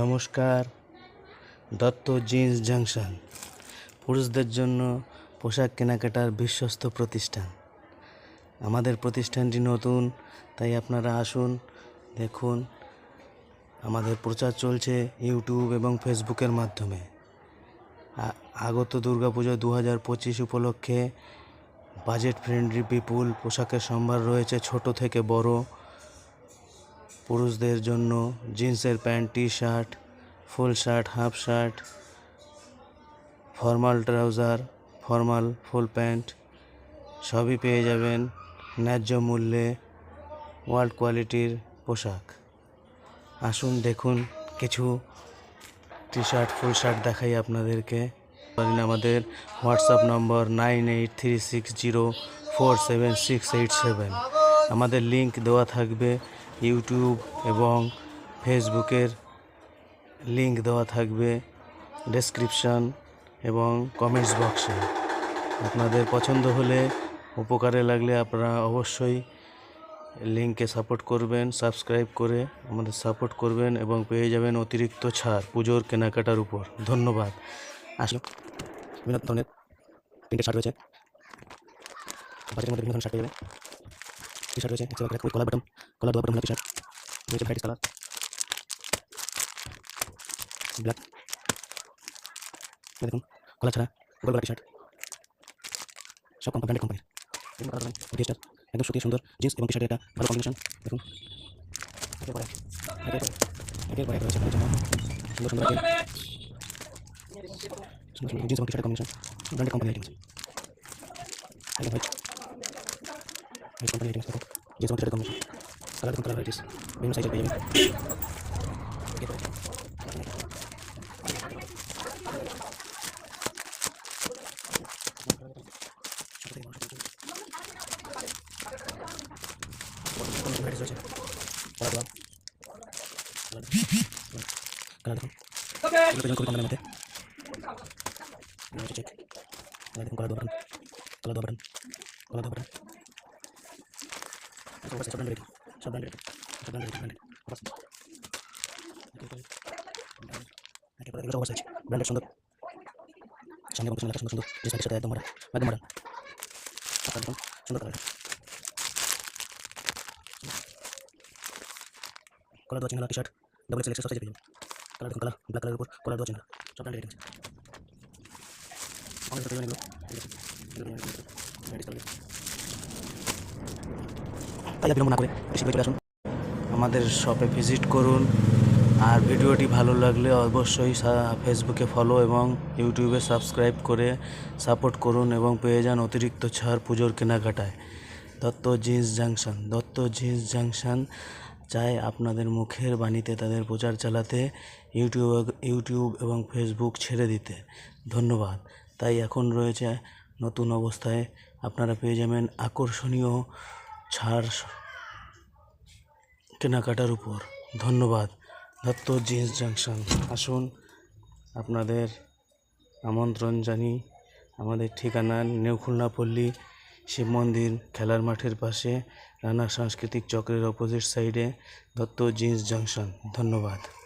নমস্কার। Dutta jeans junction, পুরুষদের জন্য পোশাক কেনাকাটার বিশ্বস্ত প্রতিষ্ঠান। আমাদের প্রতিষ্ঠানটি নতুন, তাই আপনারা আসুন, দেখুন। আমাদের প্রচার চলছে ইউটিউব এবং ফেসবুকের মাধ্যমে। আগত দুর্গাপুজো দু হাজার পঁচিশ উপলক্ষে বাজেট ফ্রেন্ডলি, বিপুল পোশাকের সম্ভার রয়েছে ছোট থেকে বড়। পুরুষদের জন্য জিন্সের pant T shirt full shirt, half shirt, formal trouser, formal full pant সবই পেয়ে যাবেন ন্যায্য মূল্যে ওয়ার্ল্ড কোয়ালিটির পোশাক। আসুন দেখুন কিছু টি শার্ট ফুল শার্ট দেখাই আপনাদেরকে। ধরেন আমাদের WhatsApp number nine eight three six zero four seven six eight seven. আমাদের লিংক দেওয়া থাকবে ইউটিউব এবং ফেসবুকের লিংক দেওয়া থাকবে ডেসক্রিপশন এবং কমেন্টস বক্সে আপনাদের পছন্দ হলে, উপকারে লাগলে আপনারা অবশ্যই লিঙ্কে সাপোর্ট করবেন সাবস্ক্রাইব করে আমাদের সাপোর্ট করবেন এবং পেয়ে যাবেন অতিরিক্ত ছাড় পুজোর কেনাকাটার উপর। ধন্যবাদ। আসুন। বিভিন্ন ধরনের শার্ট রয়েছে। বাজেটের মধ্যে বিভিন্ন ধরনের শার্ট পেয়ে টি শার্ট রয়েছে দেখতে পাবেন কলার বাটন কলার দোয়া বাটন টি শার্ট রয়েছে ভ্যারাইটিস কালার ব্ল্যাক দেখুন কলার ছাড়া গোল গলা টি শার্ট সব কোম্পানি ব্র্যান্ডেড কোম্পানির বিভিন্ন কালার টি শার্ট একদম সুতি সুন্দর জিন্স এবং টি শার্টের একটা ভালো কম্বিনেশন দেখুন একের পর এক একের পর এক একের পর এক রয়েছে আপনাদের জন্য সুন্দর সুন্দর আইটেম সুন্দর সুন্দর জিন্স এবং টি শার্টের কম্বিনেশন ব্র্যান্ডেড কোম্পানি আইটেমস একদম হোয়াইট হোয়াইট কোম্পানি আইটেমস দেখুন জিন্স এবং টি শার্টের কম্বিনেশন কালার দেখুন কালার ভ্যারাইটিস বিভিন্ন সাইজের পেয়ে যাবেন একের পর এক ভ্যারাইটিস রয়েছে কালার দেওয়া colour Lepas sub bandit. Sub bandit. তাই বিলম্ব না করে করে চলে আসুন। আমাদের শপে ভিজিট করুন। আর ভিডিওটি ভালো লাগলে অবশ্যই ফেসবুকে ফলো এবং ইউটিউবে সাবস্ক্রাইব করে সাপোর্ট করুন এবং পেয়ে যান অতিরিক্ত ছাড় পুজোর কেনাকাটায়। Dutta jeans junction, Dutta jeans junction চায় আপনাদের মুখের বাণীতে তাদের প্রচার চালাতে ইউটিউব ইউটিউব এবং ফেসবুক ছেড়ে দিতে। ধন্যবাদ। তাই এখন রয়েছে নতুন অবস্থায় আপনারা পেয়ে যাবেন আকর্ষণীয় ছাড় কেনাকাটার উপর। ধন্যবাদ। Dutta jeans junction. আসুন আপনাদের আমন্ত্রণ জানি আমাদের ঠিকানা নিউ খুলনা শিব মন্দির, খেলার মাঠের পাশে, রানা সাংস্কৃতিক চক্রের অপোজিট সাইডে দত্ত জিন্স জাংশন। ধন্যবাদ।